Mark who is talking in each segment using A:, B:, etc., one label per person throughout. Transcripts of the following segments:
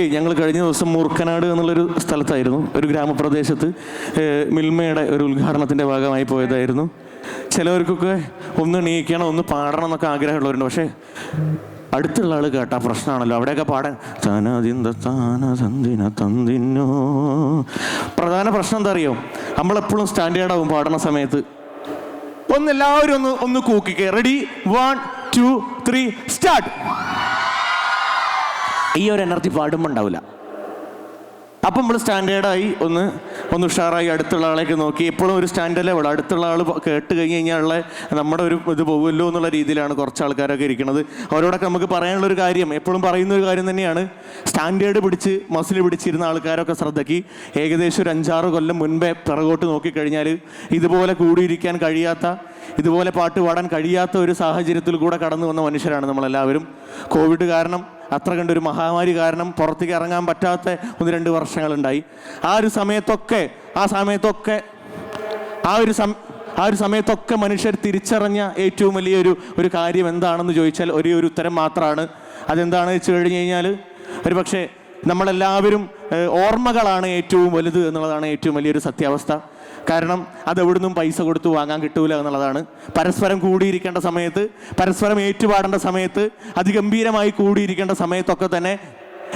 A: ഞങ്ങൾ കഴിഞ്ഞ ദിവസം മൂർക്കനാട് എന്നുള്ളൊരു സ്ഥലത്തായിരുന്നു. ഒരു ഗ്രാമപ്രദേശത്ത് മിൽമയുടെ ഒരു ഉദ്ഘാടനത്തിന്റെ ഭാഗമായി പോയതായിരുന്നു. ചിലവർക്കൊക്കെ ഒന്ന് നീക്കണം ഒന്ന് പാടണം എന്നൊക്കെ ആഗ്രഹമുള്ളവരുണ്ട്. പക്ഷേ അടുത്തുള്ള ആൾ കേട്ടാ പ്രശ്നമാണല്ലോ. അവിടെയൊക്കെ പാടാൻ തനതിന്ത താന തന്തിന തന്തിന്നോ? പ്രധാന പ്രശ്നം എന്താ അറിയോ നമ്മളെപ്പോഴും സ്റ്റാൻഡേർഡ് ആവും പാടുന്ന സമയത്ത്. ഒന്ന് എല്ലാവരും ഒന്ന് ഒന്ന് കൂക്കിക്കേ. Ready? One two three start. ഈ ഒരു എനർജി പാടുമ്പോൾ ഉണ്ടാവില്ല അപ്പം നമ്മൾ സ്റ്റാൻഡേർഡായി ഒന്ന് ഒന്ന് ഉഷാറായി അടുത്തുള്ള ആളേക്ക് നോക്കി. എപ്പോഴും ഒരു സ്റ്റാൻഡേർഡ് ലെവൽ അടുത്തുള്ള ആൾ കേട്ട് കഴിഞ്ഞ് കഴിഞ്ഞാൽ നമ്മുടെ ഒരു ഇത് പോകുമല്ലോ എന്നുള്ള രീതിയിലാണ് കുറച്ച് ആൾക്കാരൊക്കെ ഇരിക്കുന്നത് അവരോടൊക്കെ നമുക്ക് പറയാനുള്ള ഒരു കാര്യം എപ്പോഴും പറയുന്ന ഒരു കാര്യം തന്നെയാണ്. സ്റ്റാൻഡേർഡ് പിടിച്ച് മസിൽ പിടിച്ചിരുന്ന ആൾക്കാരൊക്കെ ശ്രദ്ധയ്ക്ക്. ഏകദേശം ഒരു അഞ്ചാറ് കൊല്ലം മുൻപേ പിറകോട്ട് നോക്കിക്കഴിഞ്ഞാൽ ഇതുപോലെ കൂടിയിരിക്കാൻ കഴിയാത്ത ഇതുപോലെ പാട്ട് പാടാൻ കഴിയാത്ത ഒരു സാഹചര്യത്തിൽ കൂടെ കടന്നു വന്ന മനുഷ്യരാണ് നമ്മളെല്ലാവരും. കോവിഡ് കാരണം അത്ര കണ്ടൊരു മഹാമാരി കാരണം പുറത്തേക്ക് ഇറങ്ങാൻ പറ്റാത്ത ഒന്ന് രണ്ട് വർഷങ്ങളുണ്ടായി. ആ ഒരു സമയത്തൊക്കെ ആ സമയത്തൊക്കെ ആ ഒരു സം ആ ഒരു സമയത്തൊക്കെ മനുഷ്യർ തിരിച്ചറിഞ്ഞ ഏറ്റവും വലിയൊരു ഒരു കാര്യം എന്താണെന്ന് ചോദിച്ചാൽ ഒരേ ഒരു ഉത്തരം മാത്രമാണ് അതെന്താണ് വെച്ച് കഴിഞ്ഞ് കഴിഞ്ഞാൽ ഒരു പക്ഷേ നമ്മളെല്ലാവരും ഓർമ്മകളാണ് ഏറ്റവും വലുത് എന്നുള്ളതാണ് ഏറ്റവും വലിയൊരു സത്യാവസ്ഥ. കാരണം അത് എവിടുന്നും പൈസ കൊടുത്ത് വാങ്ങാൻ കിട്ടൂല എന്നുള്ളതാണ്. പരസ്പരം കൂടിയിരിക്കേണ്ട സമയത്ത് പരസ്പരം ഏറ്റുപാടേണ്ട സമയത്ത് അതിഗംഭീരമായി കൂടിയിരിക്കേണ്ട സമയത്തൊക്കെ തന്നെ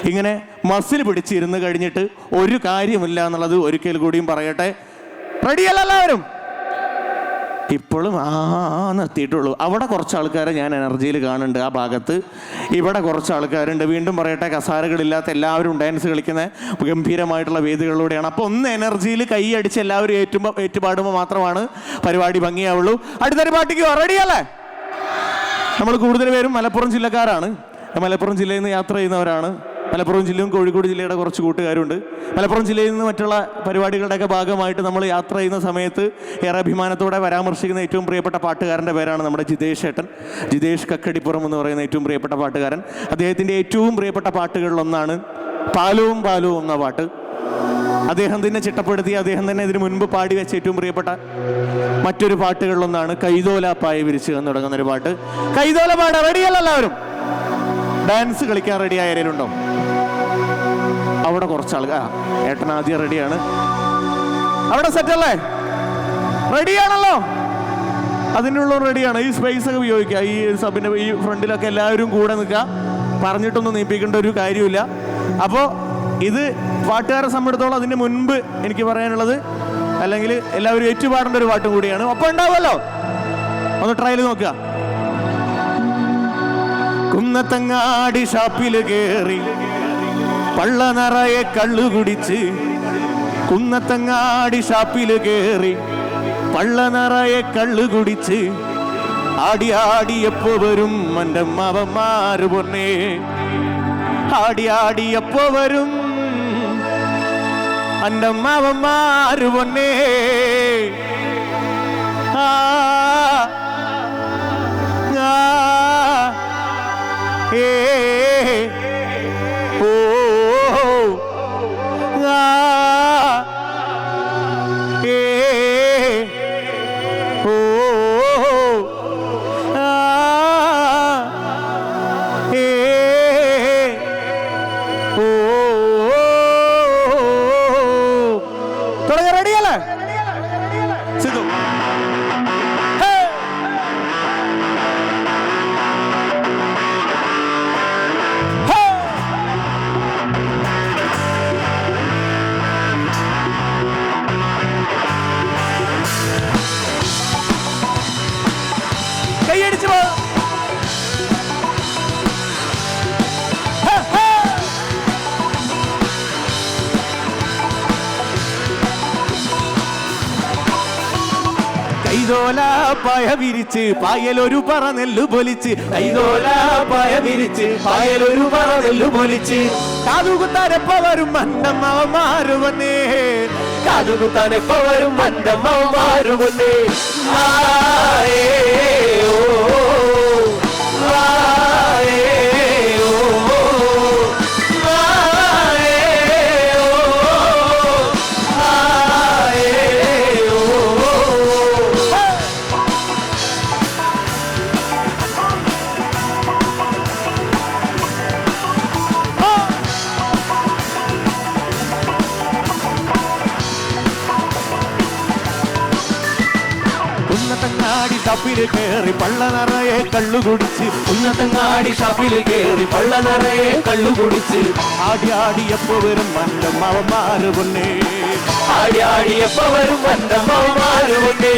A: ഇങ്ങനെ മസിൽ പിടിച്ചിരുന്ന് കഴിഞ്ഞിട്ട് ഒരു കാര്യമില്ല എന്നുള്ളത് ഒരിക്കൽ കൂടിയും പറയട്ടെ. റെഡിയല്ല എല്ലാവരും? ഇപ്പോഴും ആ നിർത്തിയിട്ടുള്ളൂ. അവിടെ കുറച്ച് ആൾക്കാരെ ഞാൻ എനർജിയിൽ കാണുന്നുണ്ട് ആ ഭാഗത്ത്. ഇവിടെ കുറച്ച് ആൾക്കാരുണ്ട് വീണ്ടും പറയട്ടെ കസാരകളില്ലാത്ത എല്ലാവരും ഡാൻസ് കളിക്കുന്ന ഗംഭീരമായിട്ടുള്ള വേദികളിലൂടെയാണ്. അപ്പോൾ ഒന്ന് എനർജിയിൽ കൈയടിച്ച് എല്ലാവരും ഏറ്റുമ്പോൾ ഏറ്റുപാടുമ്പോൾ മാത്രമാണ് പരിപാടി ഭംഗിയാവുള്ളൂ. അടുത്തൊരു പാട്ടിക്ക് റെഡിയല്ലേ നമ്മൾ കൂടുതൽ പേരും മലപ്പുറം ജില്ലക്കാരാണ്. മലപ്പുറം ജില്ലയിൽ നിന്ന് യാത്ര ചെയ്യുന്നവരാണ്. മലപ്പുറം ജില്ലയും കോഴിക്കോട് ജില്ലയുടെ കുറച്ച് കൂട്ടുകാരുണ്ട്. മലപ്പുറം ജില്ലയിൽ നിന്ന് മറ്റുള്ള പരിപാടികളുടെയൊക്കെ ഭാഗമായിട്ട് നമ്മൾ യാത്ര ചെയ്യുന്ന സമയത്ത് ഏറെ അഭിമാനത്തോടെ പരാമർശിക്കുന്ന ഏറ്റവും പ്രിയപ്പെട്ട പാട്ടുകാരന്റെ പേരാണ് നമ്മുടെ ജിതേഷ് ഏട്ടൻ. ജിതേഷ് കക്കടിപ്പുറം എന്ന് പറയുന്ന ഏറ്റവും പ്രിയപ്പെട്ട പാട്ടുകാരൻ. അദ്ദേഹത്തിന്റെ ഏറ്റവും പ്രിയപ്പെട്ട പാട്ടുകളിലൊന്നാണ് പാലവും പാലവും എന്ന പാട്ട്. അദ്ദേഹം തന്നെ ചിട്ടപ്പെടുത്തി അദ്ദേഹം തന്നെ ഇതിനു മുൻപ് പാടി വെച്ച ഏറ്റവും പ്രിയപ്പെട്ട മറ്റൊരു പാട്ടുകളിലൊന്നാണ് കൈതോല പായ വിരിച്ച് എന്ന് തുടങ്ങുന്ന ഒരു പാട്ട്. കൈതോല പാട റെഡിയല്ല എല്ലാവരും? ഡാൻസ് കളിക്കാൻ റെഡി ആയവരുണ്ടോ അവിടെ കുറച്ച് ആൾക്കാർ ഏട്ടൻ ആദ്യം റെഡിയാണ്. അവിടെ സെറ്റ് അല്ലേ റെഡിയാണല്ലോ. അതിനുള്ള റെഡിയാണ്. ഈ സ്പേസ് ഒക്കെ ഉപയോഗിക്കുക. ഈ സബിന്റെ ഈ ഫ്രണ്ടിലൊക്കെ എല്ലാവരും കൂടെ നിൽക്കുക. പറഞ്ഞിട്ടൊന്നും നീപ്പിക്കേണ്ട ഒരു കാര്യമില്ല. അപ്പോൾ ഇത് പാട്ടുകാരെ സംബന്ധിച്ചോളം അതിന് മുൻപ് എനിക്ക് പറയാനുള്ളത്. അല്ലെങ്കിൽ എല്ലാവരും ഏറ്റുപാടേണ്ട ഒരു പാട്ടും കൂടിയാണ്. ഒപ്പം ഉണ്ടാവുമല്ലോ? ഒന്ന് ട്രയൽ നോക്കുക. കുന്നത്തങ്ങാടി ഷാപ്പിൽ കേറി. പള്ള നിറയെ കള്ളു കുടിച്ച് കുന്നത്തങ്ങാടി ഷാപ്പിൽ കേറി പള്ള നിറയെ കള്ളു കുടിച്ച് ആടി ആടി എപ്പോ വരും എന്റെ മാവന്മാര് പൊന്നേ. ആടി ആടി എപ്പോ വരും എന്റെ മാവന്മാര് പൊന്നേ. കൈതോല പായ വിരിച്ച് പായലൊരു പറ നെല്ലു പൊലിച്ച്. ഐതോല പായ വിരിച്ച് പായലൊരു പറ നെല്ലു പൊലിച്ച്. കാതുകുത്താനെപ്പ വരും മണ്ടമ്മമാരു വന്നേ കാതുകുത്താനെപ്പ വരും ആയേ ഷപ്പിൽ കയറി പള്ള നിറയെ കള്ളു കുടിച്ച്.
B: ഉന്നതങ്ങാടി ഷാപ്പിൽ കയറി പള്ള നിറയെ കള്ളു കുടിച്ച്.
A: ആടി ആടിയപ്പോ വരും വന്ന പൊന്നേ
B: ആടി ആടി എപ്പ വരും വന്ന
A: ഉന്നത്തങ്ങാടി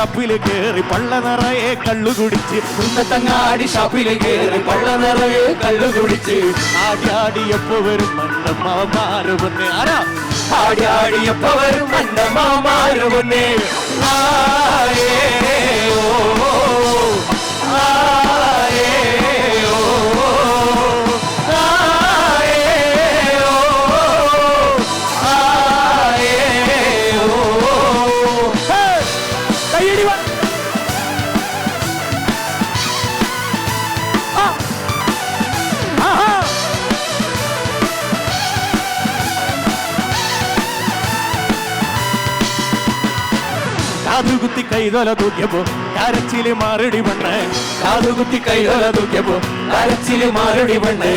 A: ഷപ്പിൽ കയറി പള്ള നിറയെ കള്ളു കുടിച്ച്.
B: ഉന്നതങ്ങാടി ഷാപ്പിൽ കേറി പള്ള നിറയെ കള്ളു കുടിച്ച്.
A: ആടി ആടിയപ്പോ വരും മണ്ടം അവന്മാര് ആരാ?
B: ആടി ആടി എപ്പ വരും വന്നമ്മമാരുണ്ട് ആയേ ഓ.
A: കൈതോല തൂക്കിയപ്പോ കരച്ചിൽ മാറടി പെണ്ണ്
B: കാതുകുത്തി കൈതോല തൂക്കിയപ്പോ കരച്ചിൽ മാറടി പെണ്ണ്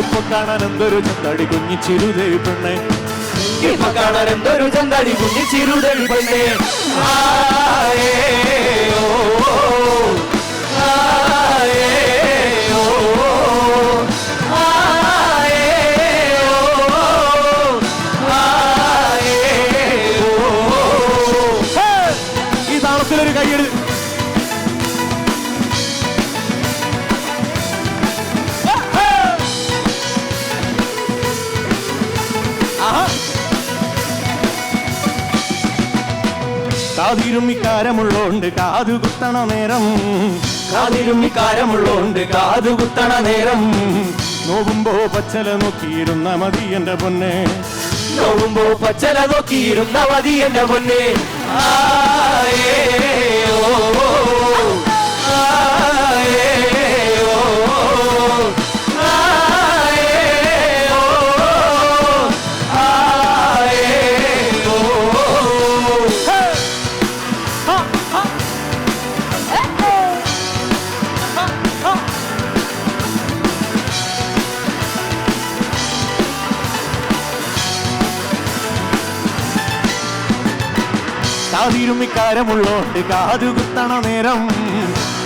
A: ഇപ്പൊ കാണാൻ എന്തൊരു ചന്തടി കുഞ്ഞിച്ചിരുതേ പെണ്ണ്.
B: ഇപ്പൊ കാണാൻ എന്തൊരു ചന്തടി കുഞ്ഞി ചിരുതടി പെണ്ണ്. ആയേ.
A: ആഹാ. കാതിരുമ്മിക്കാരമുള്ളോണ്ട് കാതു കുത്തണ നേരം.
B: കാതിരുമ്മിക്കാരമുള്ളോണ്ട് കാതു കുത്തണ നേരം.
A: നോവുമ്പോ പച്ചല നോക്കിയിരുന്ന മതി എന്റെ പൊന്നെ.
B: നോവുമ്പോ പച്ചല നോക്കിയിരുന്ന മതി എന്റെ പൊന്നെ. ആയേ ഓ ആയേ
A: കാതിരുമ്മിക്കാരമുള്ളോണ്ട് കാതു കുത്തണ നേരം.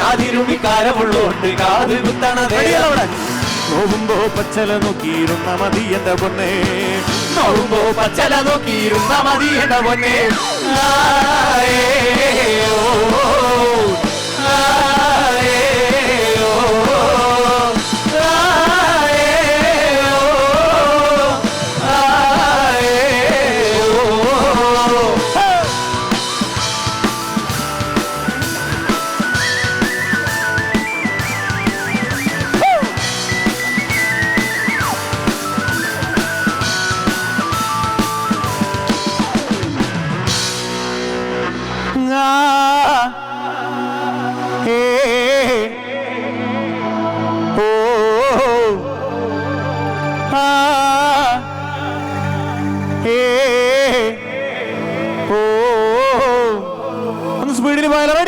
B: കാതിരുമിക്കാരമുള്ളോണ്ട് കാത് കുത്തണ നേരം.
A: നോവുമ്പോ പച്ചല നോക്കിയിരുന്ന മതി എന്റെ പൊന്നെ.
B: നോവുമ്പോ പച്ചല നോക്കിയിരുന്ന മതി എന്റെ പൊന്നെ. ഓ.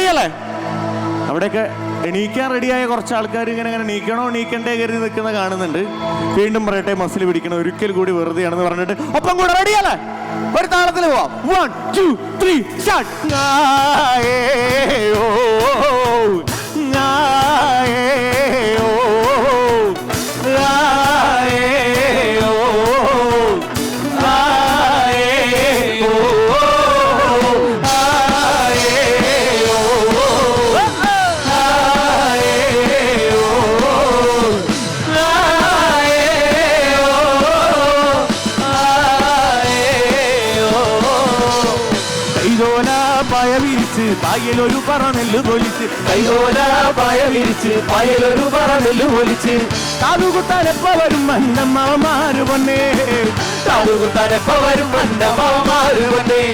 A: റെഡിയല്ലേ അവിടെയൊക്കെ എണീക്കാൻ റെഡിയായ കുറച്ച് ആൾക്കാർ ഇങ്ങനെ ഇങ്ങനെ നീക്കണോ നീക്കണ്ടേ കരുതി നിൽക്കുന്ന കാണുന്നുണ്ട്. വീണ്ടും പറയട്ടെ മസിൽ പിടിക്കണം ഒരിക്കൽ കൂടി വെറുതെയാണെന്ന് പറഞ്ഞിട്ട് ഒപ്പം കൂടെ റെഡിയല്ലേ ഒരു താളത്തിൽ പോവാം. വൺ ടു ത്രീ സ്റ്റാർട്ട് ഓ പായലൊരു പറ നെല്ല് പൊലിച്ച്.
B: കൈതോല പായ വിരിച്ച്. പായലൊരു പറനെല്ല് പൊലിച്ച്.
A: താതുകുത്താനെപ്പ വരും മന്നമ്മമാര് പൊന്നേ.
B: താതുകുത്താനെപ്പ വരും മന്ദമാമാര് വന്നേ